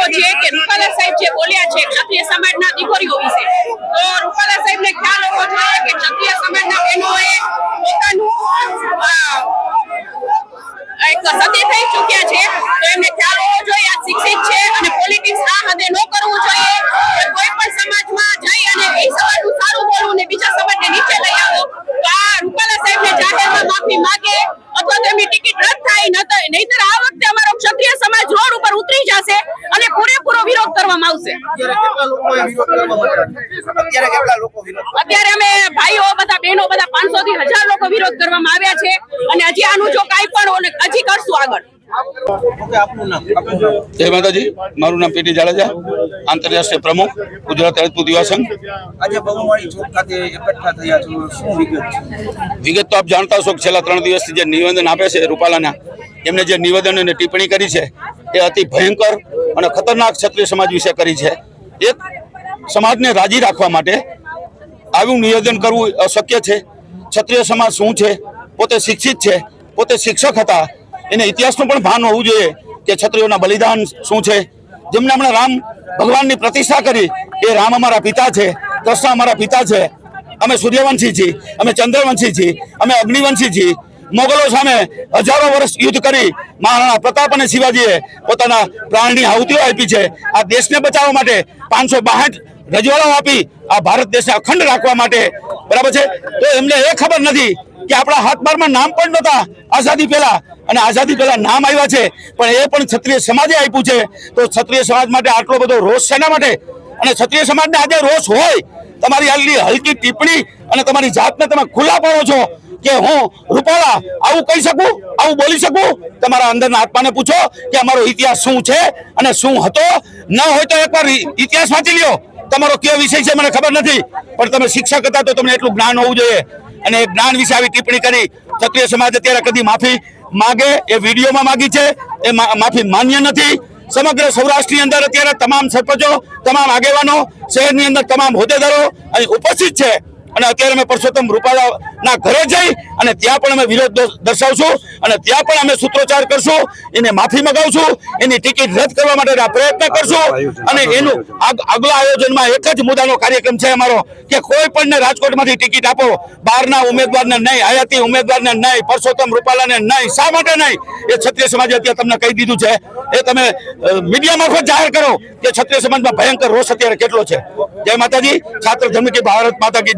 મામલો છે કે રૂપાલા સાહેબ જે બોલ્યા છે, ક્ષત્રિય સમાજના દીકરીઓ વિશે. તો રૂપાલા સાહેબને ખ્યાલ હોવો જોઈએ કે ક્ષત્રિય સમાજના બહેનોએ પોતાનું એક સતી થઈ ચૂક્યા છે, તો એમને ખ્યાલ હોવો જોઈએ, આ શિક્ષિત છે અને પોલિટિક્સ આ હદે ન કરવું જોઈએ કોઈ પણ સમાજમાં જઈ અને એ સમાજનું સારું બોલવું ને બીજા સમાજને નીચે લઈ આવો. તો આ રૂપાલા સાહેબને જાહેરમાં માફી માંગે અથવા તો એમની ટિકિટ રદ થાય નહીતર આ વખતે અમારો ક્ષત્રિય સમાજ રોડ ઉપર ઉતરી જશે અને પૂરેપૂરો વિરોધ કરવામાં આવશે. અત્યારે કેટલા લોકો વિરોધ કરે? અત્યારે અમે ભાઈઓ બધા બહેનો બધા પાંચસો થી હજાર લોકો વિરોધ કરવામાં આવ્યા છે. અને હજી આનું જો કાંઈ પણ હજી કરશું આગળ. ઓકે આપનું નામ? આપનું નામ? જય માતાજી. મારું નામ પીટી જાડેજા આંતરરાષ્ટ્રીય પ્રમુખ ગુજરાત રાજપૂત યુવા સંઘ. આજે બહુમાળી ચોક ખાતે એકઠા થયા છો. શું વિગત વિગત તો આપ જાણતા છો કે છેલ્લા ત્રણ દિવસથી જે નિવેદન આપે છે રૂપાલાના એમને જે નિવેદન અને ટિપ્પણી કરી છે એ અતિ ભયંકર અને ખતરનાક ક્ષત્રિય સમાજ વિશે કરી છે. એક સમાજને રાજી રાખવા માટે આવું નિયોજન કરવું અશક્ય છે. ક્ષત્રિય સમાજ શું છે? પોતે શિક્ષિત છે. પોતે શિક્ષક હતા. એને ઇતિહાસનું પણ ભાન હોવું જોઈએ કે ક્ષત્રિયોના બલિદાન શું છે? જેમને હમણાં રામ ભગવાનની પ્રતિષ્ઠા કરી એ રામ અમારા પિતા છે, કૃષ્ણ અમારા પિતા છે. અમે સૂર્યવંશી છીએ, અમે ચંદ્રવંશી છીએ, અમે અગ્નિવંશી છીએ. મોગલો સામે હજારો વર્ષ યુદ્ધ કરી મહારાણા પ્રતાપ અને શિવાજીએ પોતાના પ્રાણની આહુતિઓ આપી છે. આ દેશને બચાવવા માટે પાંચસો બાસઠ રજવાડાઓ આપી આ ભારત દેશને અખંડ રાખવા માટે. બરાબર છે? તો એમને એ ખબર નથી કે આપણા હાથ બારમાં નામ પણ નહોતા આઝાદી પહેલા અને આઝાદી પહેલા નામ આવ્યા છે. પણ એ પણ ક્ષત્રિય સમાજે આપ્યું છે. તો ક્ષત્રિય સમાજ માટે આટલો બધો રોષ શેના માટે? અને ક્ષત્રિય સમાજને આજે રોષ હોય તમારી આટલી હલકી ટિપ્પણી અને તમારી જાતને તમે ખુલ્લા પાડો છો કે હું રૂપાલા આવું કહી શકું, આવું બોલી શકું? તમારા અંદરના આત્માને પૂછો કે અમારો ઇતિહાસ શું છે અને શું હતો? ન હોય તો એકવાર ઇતિહાસ વાંચી લ્યો. તમારો કયો વિષય છે મને ખબર નથી, પણ તમે શિક્ષક હતા તો તમને એટલું જ્ઞાન હોવું જોઈએ. અને એ જ્ઞાન વિશે આવી ટિપ્પણી કરી. ક્ષત્રિય સમાજ અત્યારે કદી માફી માગે એ વિડીયોમાં માગી છે. એ માફી માન્ય નથી. સમગ્ર સૌરાષ્ટ્રની અંદર અત્યારે તમામ સરપંચો, તમામ આગેવાનો, શહેરની અંદર તમામ હોદ્દેદારો અહીં ઉપસ્થિત છે. અને અત્યારે અમે પરસોત્તમ રૂપાલાના ઘરે જઈ અને ત્યાં પણ અમે વિરોધ દર્શાવશું અને ત્યાં પણ અમે સૂત્રોચ્ચાર કરશું એને માફી મગાવશું એની ટિકિટ રદ કરવા માટેના પ્રયત્ન કરશું અને એનું આગ- આગલા આયોજનમાં એક જ મુદ્દાનો કાર્યક્રમ છે અમારો કે કોઈ પણને રાજકોટમાંથી ટિકિટ આપો બહારના ઉમેદવારને નહીં આયાતી ઉમેદવારને નહીં પરસોત્તમ રૂપાલાને નહીં શા માટે નહીં? એ ક્ષત્રિય સમાજે અત્યારે તમને કહી દીધું છે. એ તમે મીડિયા મારફત જાહેર કરો કે ક્ષત્રિય સમાજમાં ભયંકર રોષ અત્યારે કેટલો છે. જય માતાજી છાત્ર ધર્મ કે ભારત માતા કે